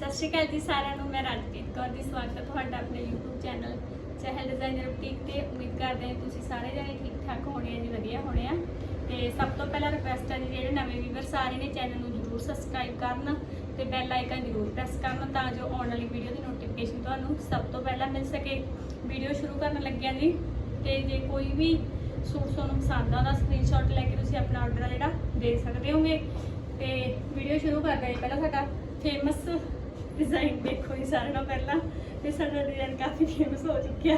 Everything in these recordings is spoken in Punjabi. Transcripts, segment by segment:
ਸਤਿ ਸ਼੍ਰੀ ਅਕਾਲ ਜੀ ਸਾਰਿਆਂ ਨੂੰ, ਮੈਂ ਰਾਜਪ੍ਰੀਤ ਕੌਰ ਦੀ ਸਵਾਗਤ ਹੈ ਤੁਹਾਡਾ ਆਪਣੇ YouTube channel Chahal designer boutique ਤੇ। ਉਮੀਦ ਕਰਦੇ ਹਾਂ ਤੁਸੀਂ ਸਾਰੇ ਜਣੇ ਠੀਕ ਠਾਕ ਹੋਣੇ ਆ ਜੀ, ਵਧੀਆ ਹੋਣੇ ਆ। ਤੇ ਸਭ ਤੋਂ ਪਹਿਲਾਂ ਰਿਕੁਐਸਟ ਹੈ ਜੀ, ਜਿਹੜੇ ਨਵੇਂ ਵੀਵਰ ਸਾਰੇ ਨੇ ਚੈਨਲ ਨੂੰ ਜਰੂਰ ਸਬਸਕ੍ਰਾਈਬ ਕਰਨ ਤੇ ਬੈਲ ਆਈਕਨ ਜਰੂਰ ਪ੍ਰੈਸ ਕਰਨ ਤਾਂ ਜੋ ਆਉਣ ਵਾਲੀ ਵੀਡੀਓ ਦੀ ਨੋਟੀਫਿਕੇਸ਼ਨ ਤੁਹਾਨੂੰ ਸਭ ਤੋਂ ਪਹਿਲਾਂ ਮਿਲ ਸਕੇ। ਵੀਡੀਓ ਸ਼ੁਰੂ ਕਰਨ ਲੱਗਿਆ ਜੀ, ਤੇ ਜੇ ਕੋਈ ਵੀ ਸੂਟ ਤੁਹਾਨੂੰ ਪਸੰਦ ਆਉਂਦਾ ਸਕਰੀਨਸ਼ਾਟ ਲੈ ਕੇ ਤੁਸੀਂ ਆਪਣਾ ਆਰਡਰ ਜਿਹੜਾ ਦੇ ਸਕਦੇ ਹੋਗੇ। ਤੇ ਵੀਡੀਓ ਸ਼ੁਰੂ ਕਰਦੇ ਹਾਂ ਜੀ। ਪਹਿਲਾਂ ਸਾਡਾ ਫੇਮਸ ਡਿਜ਼ਾਈਨ ਦੇਖੋ ਜੀ ਸਾਰਿਆਂ ਨਾਲ ਪਹਿਲਾਂ, ਤੇ ਸਾਡਾ ਡਿਜ਼ਾਈਨ ਕਾਫੀ ਫੇਮਸ ਹੋ ਚੁੱਕਿਆ।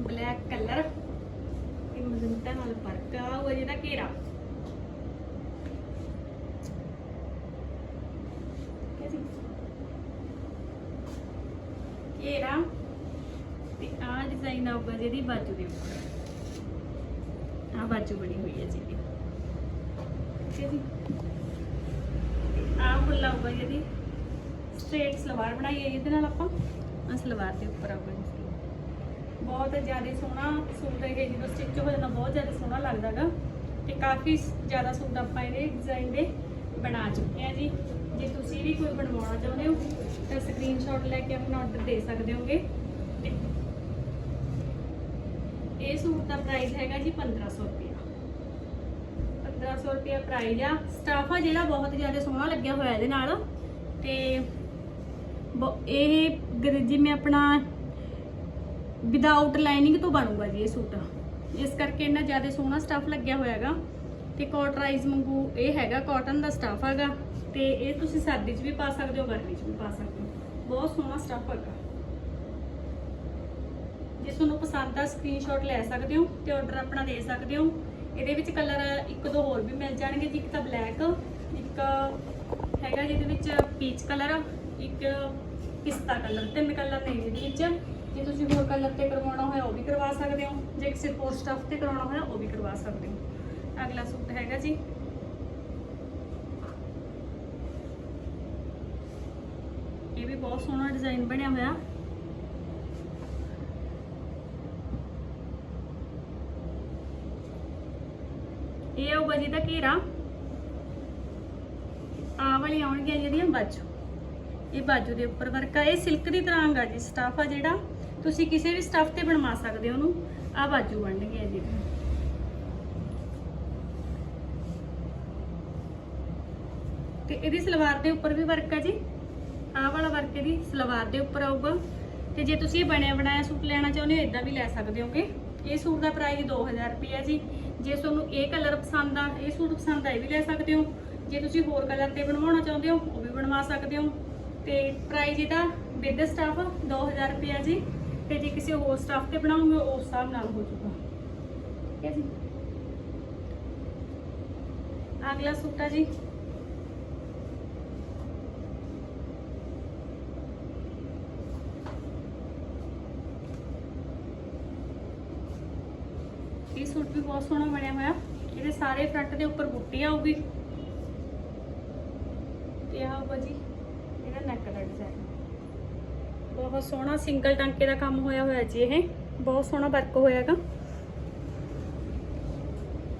ਬਲੈਕ ਕਲਰ ਇਹ ਮਜੰਟਾ ਨਾਲ ਪਰਕਾ ਉਹ ਜਿਹਦਾ ਘੇਰਾ। ਘੇਰਾ, ਤੇ ਆ ਡਿਜ਼ਾਈਨ ਆਊਗਾ ਜਿਹਦੀ ਬਾਜੂ ਦੇ ਉੱਪਰ। ਆ ਬਾਜੂ ਬਣੀ ਹੋਈ ਹੈ ਜੀ। ਠੀਕ ਹੈ ਜੀ। ਆ ਫੁੱਲ ਆਊਗਾ ਜਿਹਦੀ ਸਟ੍ਰੇਟ ਸਲਵਾਰ ਬਣਾਈ ਹੈ ਇਹਦੇ ਨਾਲ ਆਪਾਂ। ਆ ਸਲਵਾਰ ਦੇ ਉੱਪਰ ਆਊਗਾ ਜੀ। ਬਹੁਤ ਜ਼ਿਆਦਾ ਸੋਹਣਾ ਸੂਟ ਹੈ ਜਦੋਂ ਸਟਿਚ ਹੋ ਜਾਂਦਾ, ਬਹੁਤ ਜ਼ਿਆਦਾ ਸੋਹਣਾ ਲੱਗਦਾਗਾ ਤੇ ਕਾਫੀ ਜ਼ਿਆਦਾ ਸੂਟ ਆਪਾਂ ਇਹਦੇ ਡਿਜ਼ਾਈਨ ਦੇ ਬਣਾ ਚੁੱਕੇ ਆ ਜੀ। ਜੇ ਤੁਸੀਂ ਵੀ ਕੋਈ ਬਣਵਾਉਣਾ ਚਾਹੁੰਦੇ ਹੋ, ਤਾਂ ਸਕਰੀਨਸ਼ਾਟ ਲੈ ਕੇ ਆਪਣਾ ਆਰਡਰ ਦੇ ਸਕਦੇ ਹੋਗੇ ਤੇ ਇਹ ਸੂਟ ਦਾ ਪ੍ਰਾਈਸ ਹੈਗਾ ਜੀ 1500 ਰੁਪਏ 1500 ਰੁਪਏ ਪ੍ਰਾਈਸ ਆ। ਸਟਾਫ ਆ ਜਿਹੜਾ ਬਹੁਤ ਜ਼ਿਆਦਾ ਸੋਹਣਾ ਲੱਗਿਆ ਹੋਇਆ ਇਹਦੇ ਨਾਲ। ਤੇ ਬ- ਇਹ ਜਿਵੇਂ ਆਪਣਾ ਵਿਦਆਊਟ ਲਾਈਨਿੰਗ ਤੋਂ ਬਣੂਗਾ ਜੀ ਇਹ ਸੂਟ। ਇਸ ਕਰਕੇ ਇੰਨਾ ਜ਼ਿਆਦਾ ਸੋਹਣਾ ਸਟਾਫ ਲੱਗਿਆ ਹੋਇਆ ਹੈਗਾ। ਤੇ ਕੋਟਰਾਈਜ਼ ਵਾਂਗੂ ਇਹ ਹੈਗਾ ਕਾਟਨ ਦਾ ਸਟਾਫ ਹੈਗਾ। ਤੇ ਇਹ ਤੁਸੀਂ ਸਰਦੀ 'ਚ ਵੀ ਪਾ ਸਕਦੇ ਹੋ, ਗਰਮੀ 'ਚ ਵੀ ਪਾ ਸਕਦੇ ਹੋ। ਬਹੁਤ ਸੋਹਣਾ ਸਟਾਫ ਹੈਗਾ। ਜੇ ਤੁਹਾਨੂੰ ਪਸੰਦ ਆ ਸਕਰੀਨਸ਼ਾਟ ਲੈ ਸਕਦੇ ਹੋ ਤੇ ਆਰਡਰ ਆਪਣਾ ਦੇ ਸਕਦੇ ਹੋ। ਇਹਦੇ ਵਿੱਚ ਕਲਰ ਇੱਕ ਦੋ ਹੋਰ ਵੀ ਮਿਲ ਜਾਣਗੇ ਜੀ ਇੱਕ ਤਾਂ ਬਲੈਕ ਇੱਕ ਹੈਗਾ ਜਿਹਦੇ ਵਿੱਚ ਪੀਚ ਕਲਰ ਇੱਕ ਪਿਸਤਾ ਕਲਰ ਤਿੰਨ ਕਲਰ ਨੇ ਇਹਦੇ ਵਿੱਚ। ਜੇ ਤੁਸੀਂ ਹੋਰ ਕਲਰ ਤੇ ਕਰਵਾਉਣਾ ਹੋਇਆ, ਉਹ ਵੀ ਕਰਵਾ ਸਕਦੇ ਹੋ। ਜੇ ਕਿਸੇ ਹੋਰ ਸਟਫ ਤੇ ਕਰਵਾਉਣਾ ਹੋਇਆ, ਉਹ ਵੀ ਕਰਵਾ ਸਕਦੇ ਹੋ। ਅਗਲਾ ਸੂਟ ਹੈਗਾ ਜੀ। ਇਹ ਵੀ ਬਹੁਤ ਸੋਹਣਾ ਡਿਜ਼ਾਈਨ ਬਣਿਆ ਹੋਇਆ। ਇਹ ਆਊਗਾ ਜੀ ਜਿਹਦਾ ਘੇਰਾ। ਆ ਵਾਲੀ ਆਉਣਗੀਆਂ ਜਿਹੜੀਆਂ ਬਾਜੂ। ਇਹ ਬਾਜੂ ਦੇ ਉੱਪਰ ਵਰਕ ਆ। ਇਹ ਸਿਲਕ ਦੀ ਤਰ੍ਹਾਂ ਆ ਜੀ ਸਟਾਫ ਆ ਜਿਹੜਾ। ਤੁਸੀਂ ਕਿਸੇ ਵੀ ਸਟਾਫ ਤੇ ਬਣਵਾ ਸਕਦੇ ਹੋ ਉਹਨੂੰ। ਆ ਬਾਜੂ ਬਣਨਗੇ ਜੀ। ਤੇ ਇਹਦੀ ਸਲਵਾਰ ਦੇ ਉੱਪਰ ਵੀ ਵਰਕ ਆ ਜੀ। ਆਹ ਵਾਲਾ ਵਰਕ ਇਹਦੀ ਸਲਵਾਰ ਦੇ ਉੱਪਰ ਆਊਗਾ। ਤੇ ਜੇ ਤੁਸੀਂ ਇਹ ਬਣਿਆ ਬਣਾਇਆ ਸੂਟ ਲੈਣਾ ਚਾਹੁੰਦੇ ਹੋ ਇਦਾਂ ਵੀ ਲੈ ਸਕਦੇ ਹੋਗੇ। ਇਹ ਸੂਟ ਦਾ ਪ੍ਰਾਈਸ 2000 ਰੁਪਏ ਜੀ। ਜੇ ਤੁਹਾਨੂੰ ਇਹ ਕਲਰ ਪਸੰਦ ਆ, ਇਹ ਸੂਟ ਪਸੰਦ ਆ, ਇਹ ਵੀ ਲੈ ਸਕਦੇ ਹੋ। ਜੇ ਤੁਸੀਂ ਹੋਰ ਕਲਰ ਤੇ ਬਣਵਾਉਣਾ ਚਾਹੁੰਦੇ ਹੋ, ਉਹ ਵੀ ਬਣਵਾ ਸਕਦੇ ਹੋ। ਤੇ ਪ੍ਰਾਈਸ ਇਹਦਾ ਵਿਦ ਸਟਾਫ 2000 ਰੁਪਏ ਜੀ। ਤੇ ਜੇ ਕਿਸੇ ਹੋਰ ਸਟਾਫ ਤੇ ਬਣਾਉਂਗੇ ਉਸ ਹਿਸਾਬ ਨਾਲ ਹੋ ਜਾਊਗਾ। ਠੀਕ ਹੈ ਜੀ। ਅਗਲਾ ਸੂਟ ਆ ਜੀ ਇਹ ਸੂਟ ਵੀ ਬਹੁਤ ਸੋਹਣਾ ਬਣਿਆ ਹੋਇਆ। ਇਹਦੇ ਸਾਰੇ ਫਰੰਟ ਦੇ ਉੱਪਰ ਬੁੱਟੀ ਆਊਗੀ। ਤੇ ਆਹ ਹੋਊਗਾ ਜੀ, ਇਹਦਾ ਨੈਕ ਦਾ ਡਿਜ਼ਾਈਨ ਬਹੁਤ ਸੋਹਣਾ ਸਿੰਗਲ ਟਾਂਕੇ ਦਾ ਕੰਮ ਹੋਇਆ ਹੋਇਆ ਜੀ ਇਹ। ਬਹੁਤ ਸੋਹਣਾ ਵਰਕ ਹੋਇਆਗਾ।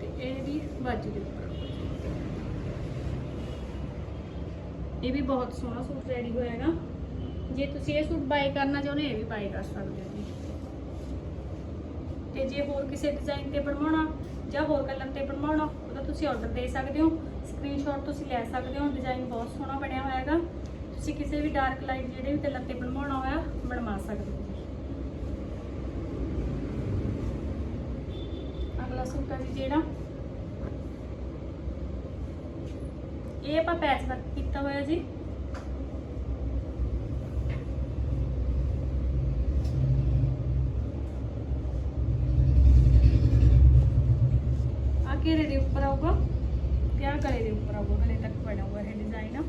ਤੇ ਇਹ ਵੀ ਬਾਜੂ ਦੇ ਉੱਪਰ। ਇਹ ਵੀ ਬਹੁਤ ਸੋਹਣਾ ਸੂਟ ਰੈਡੀ ਹੋਇਆਗਾ। ਜੇ ਤੁਸੀਂ ਇਹ ਸੂਟ ਬਾਈ ਕਰਨਾ ਚਾਹੁੰਦੇ ਇਹ ਵੀ ਬਾਈ ਕਰ ਸਕਦੇ ਹੋ ਜੀ। ਤੇ ਜੇ ਹੋਰ ਕਿਸੇ ਡਿਜ਼ਾਈਨ ਤੇ ਬਣਵਾਉਣਾ ਜਾਂ ਹੋਰ ਕਲਰ ਤੇ ਬਣਵਾਉਣਾ, ਉਹਦਾ ਤੁਸੀਂ ਆਰਡਰ ਦੇ ਸਕਦੇ ਹੋ। ਸਕਰੀਨਸ਼ਾਟ ਤੁਸੀਂ ਲੈ ਸਕਦੇ ਹੋ। ਡਿਜ਼ਾਈਨ ਬਹੁਤ ਸੋਹਣਾ ਬਣਿਆ ਹੋਇਆ ਹੈਗਾ। ਤੁਸੀਂ ਕਿਸੇ ਵੀ ਡਾਰਕ ਲਾਈਟ ਜਿਹੜੇ ਵੀ ਕਲਰ ਤੇ ਬਣਵਾਉਣਾ ਹੋਇਆ, ਬਣਵਾ ਸਕਦੇ ਹੋ। ਅਗਲਾ ਸੂਟ ਹੈ ਜੀ ਜਿਹੜਾ। ਇਹ ਆਪਾਂ ਪੈਚ ਵਰਕ ਕੀਤਾ ਹੋਇਆ ਜੀ ਆ ਘੇਰੇ ਦੇ ਉੱਪਰ ਆਊਗਾ। ਤੇ ਆਹ ਗਲੇ ਦੇ ਉੱਪਰ ਆਊਗਾ ਗਲੇ ਤੱਕ ਬਣਾ ਹੋਇਆ ਇਹ ਡਿਜ਼ਾਈਨ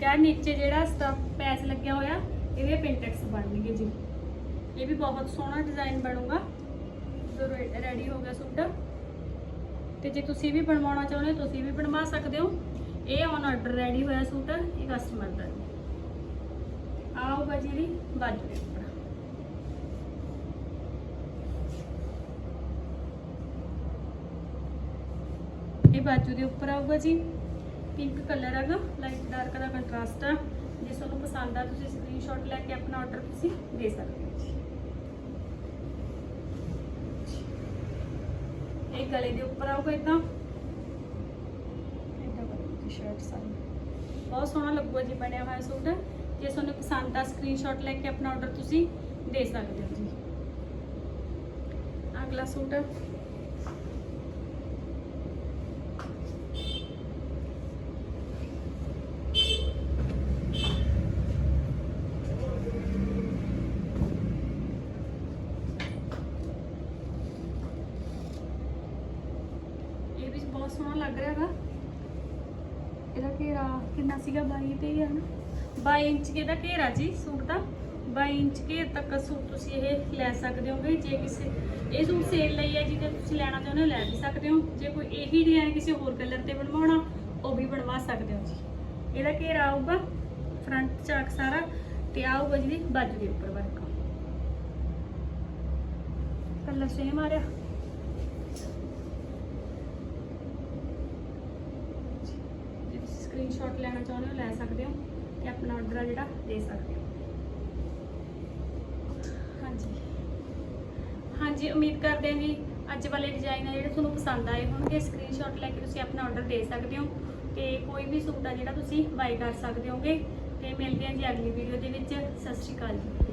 ਤੇ ਨੀਚੇ ਜਿਹੜਾ ਸਟਫ ਪੈਚ ਲੱਗਿਆ ਹੋਇਆ, ਇਹਦੇ ਪਿੰਟੈਕਸ ਬਣਨਗੇ ਜੀ। ਇਹ ਵੀ ਬਹੁਤ ਸੋਹਣਾ ਡਿਜ਼ਾਈਨ ਬਣੂਗਾ। ਜਦੋਂ ਰੈਡੀ ਹੋ ਗਿਆ ਸੂਟ। ਤੇ ਜੇ ਤੁਸੀਂ ਵੀ ਬਣਵਾਉਣਾ ਚਾਹੁੰਦੇ ਹੋ, ਤੁਸੀਂ ਵੀ ਬਣਵਾ ਸਕਦੇ ਹੋ। ਇਹ ਔਨ ਆਰਡਰ ਰੈਡੀ ਹੋਇਆ ਸੂਟ, ਇਹ ਕਸਟਮਰ ਦਾ। ਆਊਗਾ ਜਿਹੜੀ ਬਾਜੂ ਬਾਜੂ ਦੇ ਉੱਪਰ ਆਊਗਾ ਜੀ। ਪਿੰਕ ਕਲਰ ਹੈਗਾ ਲਾਈਟ ਡਾਰਕ ਦਾ ਕੰਟਰਾਸਟ ਆ। ਜੇ ਤੁਹਾਨੂੰ ਪਸੰਦ ਆ ਤੁਸੀਂ ਸਕਰੀਨਸ਼ਾਟ ਲੈ ਕੇ ਆਪਣਾ ਆਰਡਰ ਤੁਸੀਂ ਦੇ ਸਕਦੇ ਹੋ ਜੀ। ਇਹ ਗਲੇ ਦੇ ਉੱਪਰ ਆਊਗਾ ਇਦਾਂ ਇਦਾਂ ਬਣੂਗੀ ਸ਼ਰਟ ਸਾਰੀ। ਬਹੁਤ ਸੋਹਣਾ ਲੱਗੂਗਾ ਜੀ ਬਣਿਆ ਹੋਇਆ ਸੂਟ। ਜੇ ਤੁਹਾਨੂੰ ਪਸੰਦ ਆ ਸਕਰੀਨਸ਼ਾਟ ਲੈ ਕੇ ਆਪਣਾ ਆਰਡਰ ਤੁਸੀਂ ਦੇ ਸਕਦੇ ਹੋ ਜੀ। ਅਗਲਾ ਸੂਟ ਇਹ ਵੀ ਬਹੁਤ ਸੋਹਣਾ ਲੱਗ ਰਿਹਾ ਹੈਗਾ। ਇਹਦਾ ਘੇਰਾ ਕਿੰਨਾ ਸੀਗਾ? 22 ਤੇ ਹੀ ਆ ਨਾ। 22 ਇੰਚ ਦਾ ਘੇਰਾ ਜੀ ਸੂਟ ਦਾ। 22 ਇੰਚ ਘੇਰ ਤੱਕ ਸੂਟ ਤੁਸੀਂ ਇਹ ਲੈ ਸਕਦੇ ਹੋਗੇ। ਜੇ ਕਿਸੇ ਇਹ ਸੂਟ ਸੇਲ ਲਈ ਹੈ ਜੀ, ਜੇ ਤੁਸੀਂ ਲੈਣਾ ਚਾਹੁੰਦੇ ਹੋ, ਲੈ ਵੀ ਸਕਦੇ ਹੋ। ਜੇ ਕੋਈ ਇਹੀ ਡਿਜ਼ਾਈਨ ਕਿਸੇ ਹੋਰ ਕਲਰ ਤੇ ਬਣਵਾਉਣਾ, ਉਹ ਵੀ ਬਣਵਾ ਸਕਦੇ ਹੋ ਜੀ। ਇਹਦਾ ਘੇਰਾ ਆਊਗਾ ਫਰੰਟ ਚਾਕ ਸਾਰਾ ਤੇ ਆਊਗਾ ਜੀ ਬਾਜੂ ਦੇ ਉੱਪਰ ਵਰਕ ਕਲਰ ਸੇਮ ਆ ਰਿਹਾ ਜੇ ਤੁਸੀਂ ਸਕਰੀਨਸ਼ਾਟ ਲੈਣਾ ਚਾਹੁੰਦੇ ਹੋ, ਲੈ ਸਕਦੇ ਹੋ ਤੇ ਆਪਣਾ ਆਰਡਰ ਆ ਜਿਹੜਾ ਦੇ ਸਕਦੇ ਹੋ। ਹਾਂਜੀ। ਹਾਂਜੀ, ਉਮੀਦ ਕਰਦੇ ਹਾਂ ਜੀ ਅੱਜ ਵਾਲੇ ਡਿਜ਼ਾਈਨ ਆ ਜਿਹੜੇ ਤੁਹਾਨੂੰ ਪਸੰਦ ਆਏ ਹੋਣਗੇ ਸਕਰੀਨਸ਼ਾਟ ਲੈ ਕੇ ਤੁਸੀਂ ਆਪਣਾ ਆਰਡਰ ਦੇ ਸਕਦੇ ਹੋ ਤੇ ਕੋਈ ਵੀ ਸੂਟ ਆ ਜਿਹੜਾ ਤੁਸੀਂ ਬਾਈ ਕਰ ਸਕਦੇ ਹੋਗੇ। ਤੇ ਮਿਲਦੇ ਹਾਂ ਜੀ ਅਗਲੀ ਵੀਡੀਓ ਦੇ ਵਿੱਚ। ਸਤਿ ਸ਼੍ਰੀ ਅਕਾਲ ਜੀ।